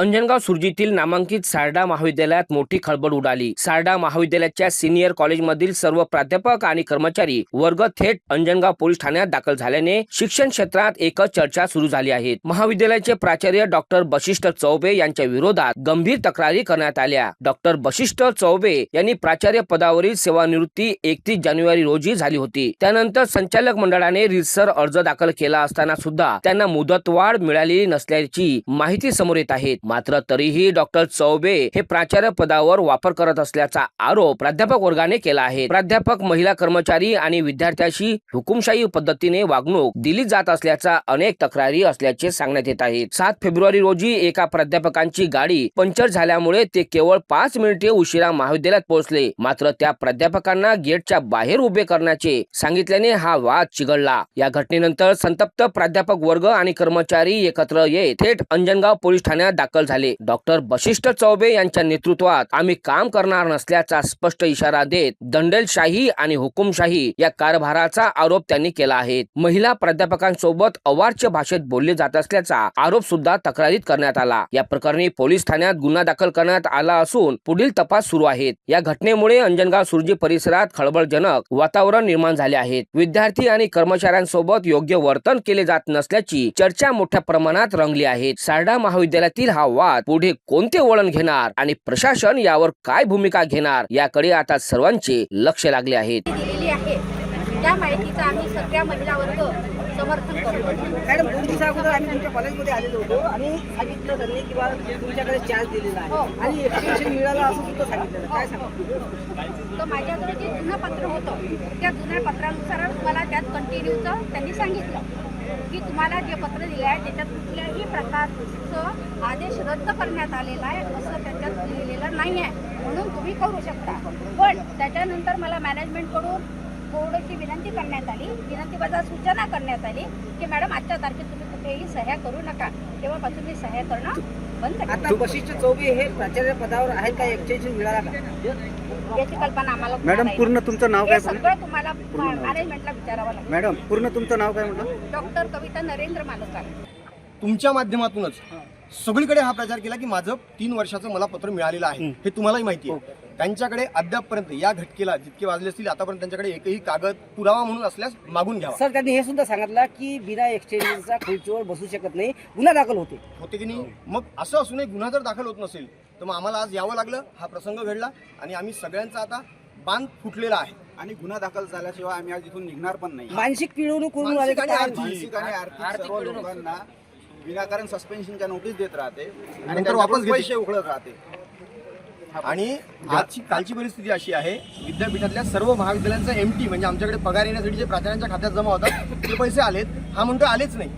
अंजनगाव सुरजीतील नामांकित सारडा महाविद्यालयात मोठी खळबळ उडाली. सारडा महाविद्यालयाच्या सिनियर कॉलेजमधील सर्व प्राध्यापक आणि कर्मचारी वर्ग थेट अंजनगाव पोलीस ठाण्यात दाखल झाल्याने शिक्षण क्षेत्रात एकच चर्चा सुरू झाली आहे. महाविद्यालयाचे प्राचार्य डॉक्टर बशिष्ठ चौबे यांच्या विरोधात गंभीर तक्रारी करण्यात आल्या. डॉक्टर बशिष्ठ चौबे यांनी प्राचार्य पदावरील सेवानिवृत्ती एकतीस जानेवारी रोजी झाली होती. त्यानंतर संचालक मंडळाने रितसर अर्ज दाखल केला असताना सुद्धा त्यांना मुदतवाढ मिळालेली नसल्याची माहिती समोर येत आहे. मात्र तरीही डॉक्टर चौबे हे प्राचार्य पदावर वापर करत असल्याचा आरोप प्राध्यापक वर्गाने केला आहे. प्राध्यापक महिला कर्मचारी आणि विद्यार्थ्याशी हुकुमशाही पद्धतीने वागणूक दिली जात असल्याचा अनेक तक्रारी असल्याचे सांगण्यात येत आहे सात फेब्रुवारी रोजी एका प्राध्यापकांची गाडी पंक्चर झाल्यामुळे ते केवळ पाच मिनिटे उशिरा महाविद्यालयात पोहोचले. मात्र त्या प्राध्यापकांना गेटच्या बाहेर उभे करण्याचे सांगितल्याने हा वाद चिघळला. या घटनेनंतर संतप्त प्राध्यापक वर्ग आणि कर्मचारी एकत्र येत थेट अंजनगाव पोलीस ठाण्यात दाखल झाले. डॉक्टर बशिष्ठ चौबे यांच्या नेतृत्वात आम्ही काम करणार नसल्याचा स्पष्ट इशारा देत दंडेलशाही आणि हुकुमशाही या कारभाराचा आरोप त्यांनी केला आहे. महिला प्राध्यापकांसोबत अवाच्य भाषेत बोलले जात असल्याचा आरोप सुद्धा तक्रारीत करण्यात आला. या प्रकरणी पोलीस ठाण्यात गुन्हा दाखल करण्यात आला असून पुढील तपास सुरू आहेत. या घटनेमुळे अंजनगाव सुरजी परिसरात खळबळजनक वातावरण निर्माण झाले आहेत विद्यार्थी आणि कर्मचाऱ्यांसोबत योग्य वर्तन केले जात नसल्याची चर्चा मोठ्या प्रमाणात रंगली आहे. सारडा महाविद्यालयातील हा वाद पुढे कोणते वळण घेणार आणि प्रशासन यावर काय भूमिका घेणार याकडे आता सर्वांचे लक्ष लागले आहे दिलेली आहे. त्या माहितीचं आम्ही सगळ्या महिला वर्ग समर्थन करतो. मॅडम दोन दिवसा अगोदर आम्ही तुमच्या कॉलेजमध्ये आलेलो होतो. आणि सांगितलं त्यांनी किंवा तुमच्याकडे चार्ज दिलेला हो. आहे आणि एक्सटेन्शन मिळालं असं सुद्धा सांगितलेलं काय सांगा तर माझ्याकडे जे जुनं पत्र होतं त्या जुन्या पत्रानुसार मला त्यात कंटिन्यूचं त्यांनी सांगितलं. की तुम्हाला जे पत्र दिलं आहे त्याच्यात कुठल्याही प्रकारचं आदेश रद्द करण्यात आलेला आहे असं त्याच्यात लिहिलेलं नाही आहे म्हणून तुम्ही करू शकता. पण त्याच्यानंतर मला मॅनेजमेंटकडून थोडीशी विनंती करण्यात आली. विनंतीबद्दल सूचना करण्यात आली की मॅडम आजच्या तारखेत तुम्ही कुठेही सह्या करू नका. तेव्हापासून मी सह्या करणं बंद. आता वशिष्ठ चौबे हे प्राचार्य पदावर आहेत का? एक्सटेन्शन मिळाला का? याची कल्पना आम्हाला मॅडम. पूर्ण तुमचं नाव हे काय सांगा सगळं तुम्हाला मॅनेजमेंटला विचारावं लागेल. मॅडम पूर्ण तुमचं नाव काय म्हटलं? डॉक्टर कविता नरेंद्र मालुकार तुमच्या माध्यमातूनच सगळीकडे हा प्रचार केला की माझं तीन वर्षाचं मला पत्र मिळालेलं आहे. हे. तुम्हालाही माहिती आहे. त्यांच्याकडे अद्यापपर्यंत या घटकेला जितके वाजले असतील आतापर्यंत त्यांच्याकडे एकही कागद पुरावा म्हणून असल्यास मागून घ्यावा. सर त्यांनी हे सुद्धा सांगितलं की बिना एक्सटेन्शनचा खुर्चीवर बसू शकत नाही. गुन्हा दाखल होते. होते की नाही? मग असं असूनही गुन्हा जर दाखल होत नसेल तर मग आम्हाला आज यावं लागलं हा प्रसंग घडला आणि आम्ही सगळ्यांचा आता बांध फुटलेला आहे. आणि गुन्हा दाखल झाल्याशिवाय आम्ही आज इथून निघणार पण नाही. मानसिक पिळवणूक करून आले मानसिक का आणि काय? आर्थिक. आणि आर्थिक सर्व लोकांना विनाकारण सस्पेन्शनच्या नोटीस देत राहते. आणि नंतर वापस घेते. पैसे उकळत राहते. आणि आजची कालची परिस्थिती अशी आहे विद्यापीठातल्या सर्व महाविद्यालयांचा एम टी म्हणजे आमच्याकडे पगार येण्यासाठी जे प्राचार्यांच्या खात्यात जमा होतात ते पैसे आलेत. हा म्हणतो आलेच नाही.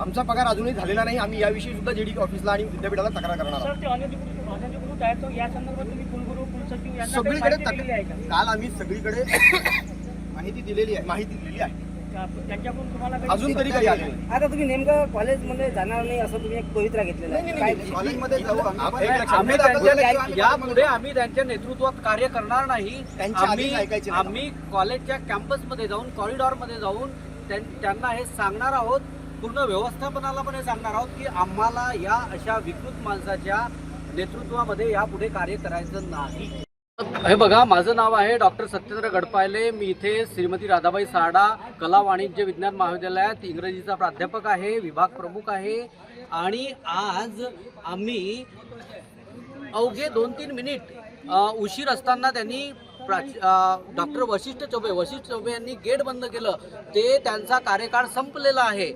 आमचा पगार अजूनही झालेला नाही. आम्ही याविषयी सुद्धा जेडी ऑफिसला आणि विद्यापीठाला तक्रार करणार आहोत. सगळीकडे काल आम्ही सगळीकडे माहिती दिलेली आहे. माहिती दिलेली आहे. अजून तरी काही आले नाही. आता तुम्ही नेमकं कॉलेजमध्ये जाणार नाही असं तुम्ही एक पवित्रा घेतलेला नाही, आहे. नाही, काय नाही. कॉलेजमध्ये जाऊ आम्ही. एक लक्षात आम्ही यापुढे त्यांच्या नेतृत्वात कार्य करणार नाही. त्यांच्या आम्ही आधीच ऐकायचे नाही. आम्ही कॉलेजच्या कॅम्पसमध्ये जाऊन कॉरिडॉरमध्ये जाऊन त्यां- त्यांना हे सांगणार आहोत. पूर्ण व्यवस्थापनाला पण हे सांगणार आहोत की आम्हाला या अशा विकृत माणसाच्या नेतृत्वामध्ये यापुढे कार्य करायचं नाही. हे बघा माझं नाव आहे डॉक्टर सत्येंद्र गडपायले. मी इथे श्रीमती राधाबाई साडा कला वाणिज्य विज्ञान महाविद्यालयात इंग्रजीचा प्राध्यापक आहे विभाग प्रमुख आहे. आणि आज आम्ही अवघे दोन तीन मिनिट उशीर असताना त्यांनी डॉक्टर वशिष्ठ चौबे वशिष्ठ चौबे यांनी गेट बंद केलं. ते त्यांचा कार्यकाळ संपलेला आहे.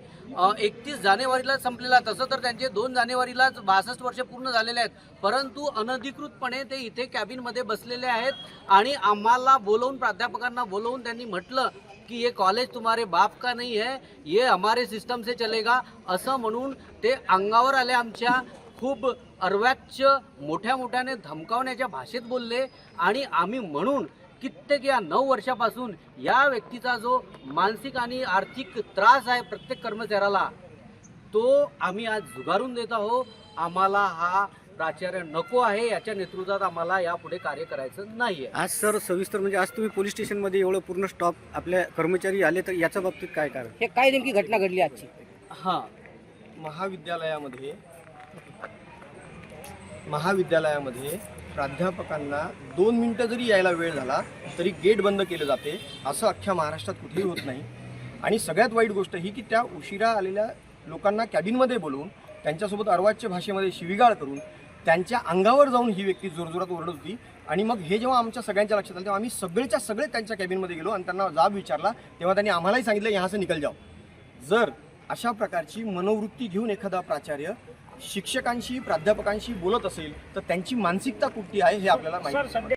एकतीस जानेवारीला संपलेला तसं तर त्यांचे दोन जानेवारीलाच बासष्ट वर्ष पूर्ण झालेले आहेत. परंतु अनधिकृतपणे ते इथे कॅबिनमध्ये बसलेले आहेत आणि आम्हाला बोलवून प्राध्यापकांना बोलवून त्यांनी म्हटलं की ये कॉलेज तुम्हारे बाप का नहीं है? ये हमारे सिस्टम से चलेगा. असं म्हणून ते अंगावर आले आमच्या खूप अर्वाच्य मोठ्या मोठ्याने धमकावण्याच्या भाषेत बोलले आणि आम्ही म्हणून कित्येक या नऊ वर्षापासून या व्यक्तीचा जो मानसिक आणि आर्थिक त्रास आहे प्रत्येक कर्मचाऱ्याला तो आम्ही आज झुगारून देत आहोत. आम्हाला हा प्राचार्य नको आहे याच्या नेतृत्वात आम्हाला यापुढे कार्य करायचं नाही आहे आज सर सविस्तर म्हणजे आज तुम्ही पोलीस स्टेशनमध्ये एवढं पूर्ण स्टॉप आपल्या कर्मचारी आले तर याच्या बाबतीत काय कारण? हे काय नेमकी घटना घडली आजची? हां. महाविद्यालयामध्ये महाविद्यालयामध्ये प्राध्यापकांना दोन मिनटं जरी यायला वेळ झाला तरी गेट बंद केलं जाते असं अख्ख्या महाराष्ट्रात कुठेही होत नाही. आणि सगळ्यात वाईट गोष्ट ही की त्या उशिरा आलेल्या लोकांना कॅबिनमध्ये बोलवून त्यांच्यासोबत अर्वाच्य भाषेमध्ये शिविगाळ करून त्यांच्या अंगावर जाऊन ही व्यक्ती जोरजोरात ओरडत होती. आणि मग हे जेव्हा आमच्या सगळ्यांच्या लक्षात आलं तेव्हा आम्ही सगळेच्या सगळे त्यांच्या कॅबिनमध्ये गेलो आणि त्यांना जाब विचारला. तेव्हा त्यांनी आम्हालाही सांगितलं ह्याचं निकल जाओ. जर अशा प्रकारची मनोवृत्ती घेऊन एखादा प्राचार्य शिक्षकांशी प्राध्यापकांशी बोलत असेल तर त्यांची मानसिकता कुठली आहे हे आपल्याला माहिती